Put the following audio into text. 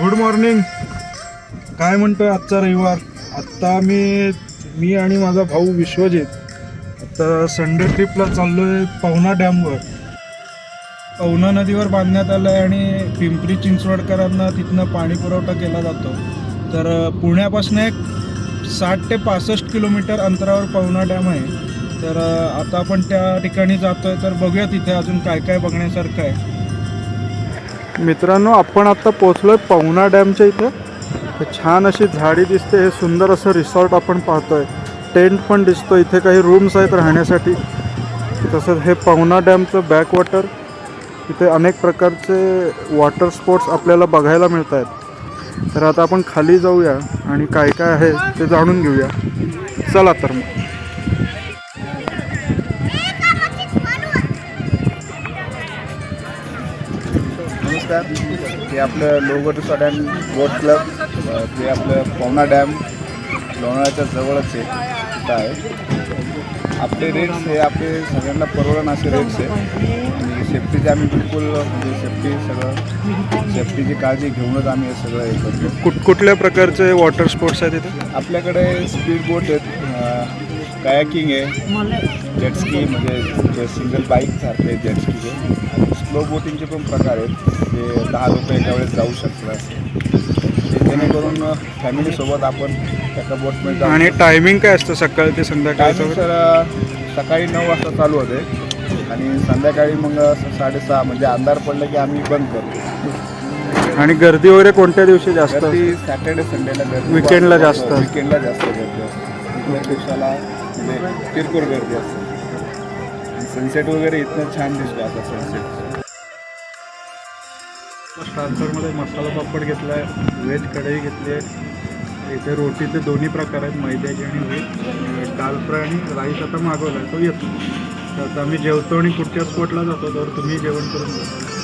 Good morning काय म्हणतोय आजचा रविवार? आत्ता मी मी आणि माझा भाऊ विश्वजित आता संडे ट्रिपला आहे पवना डॅमवर. पवना नदीवर बांधण्यात आलं आहे आणि पिंपरी चिंचवडकरांना तिथनं पाणी पुरवठा केला जातो. तर पुण्यापासून एक साठ ते पासष्ट किलोमीटर अंतरावर पवना डॅम आहे. तर आता आपण त्या ठिकाणी जातो आहे तर बघूया तिथे अजून काय काय बघण्यासारखं आहे. मित्रांनो आपण आत्ता पोचलो आहे पवना डॅमच्या इथे. छान अशी झाडी दिसते हे सुंदर असं रिसॉर्ट आपण पाहतो आहे टेंट पण दिसतो इथे काही रूम्स आहेत राहण्यासाठी. तसंच हे पवना डॅमचं बॅकवॉटर इथे अनेक प्रकारचे वॉटर स्पोर्ट्स आपल्याला बघायला मिळत आहेत तर आता आपण खाली जाऊया आणि काय काय आहे ते जाणून घेऊया. चला तर मग. नमस्कार हे आपलं लोगो रिसॉर्ट अँड बोट क्लब ते आपलं पवना डॅम लोणावळ्याच्या जवळच आहे आहे. आपले रेट्स हे आपले सगळ्यांना परवडण असे रेट्स आहे आणि सेफ्टीचे आम्ही बिलकुल म्हणजे सेफ्टी सगळं सेफ्टीची काळजी घेऊनच आम्ही हे सगळं हे करतो. कुठ कुठल्या प्रकारचे वॉटर स्पोर्ट्स आहेत इथे? आपल्याकडे स्पीड बोट आहेत. कायाकिंग आहे. जेटस्की म्हणजे सिंगल बाईक सारखे जेटस्की आहे. स्लो बोटिंगचे पण प्रकार आहेत. ते दहा लोक एका वेळेस जाऊ शकतात. जेणेकरून फॅमिलीसोबत आपण बोटमध्ये जाऊ आणि टायमिंग काय असतं सकाळी ते संध्याकाळचं टायमिंग सर सकाळी नऊ वाजता चालू होते. आणि संध्याकाळी मग साडेसहा म्हणजे अंधार पडलं की आम्ही बंद करतो. आणि गर्दी वगैरे कोणत्या दिवशी जास्त सॅटर्डे संडेला गर्दी Weekend ला जास्त. विकेंडला जास्त गर्दी असते. दिवसाला म्हणजे किरकोळ गर्दी असते. सनसेट वगैरे इथनं छान दिसतो आता सनसेट ट्रान्सफरमध्ये मसाला पापड घेतला आहे व्हेज कढई घेतली आहे. इथे रोटीचे दोन्ही प्रकार आहेत मैद्याची आणि व्हेज. दाल फ्राय आणि राईस आता मागवला आहे तो येतो. तर आता आम्ही जेवतो आणि पुढच्या स्पॉटला जातो तर तुम्ही जेवण करून जातो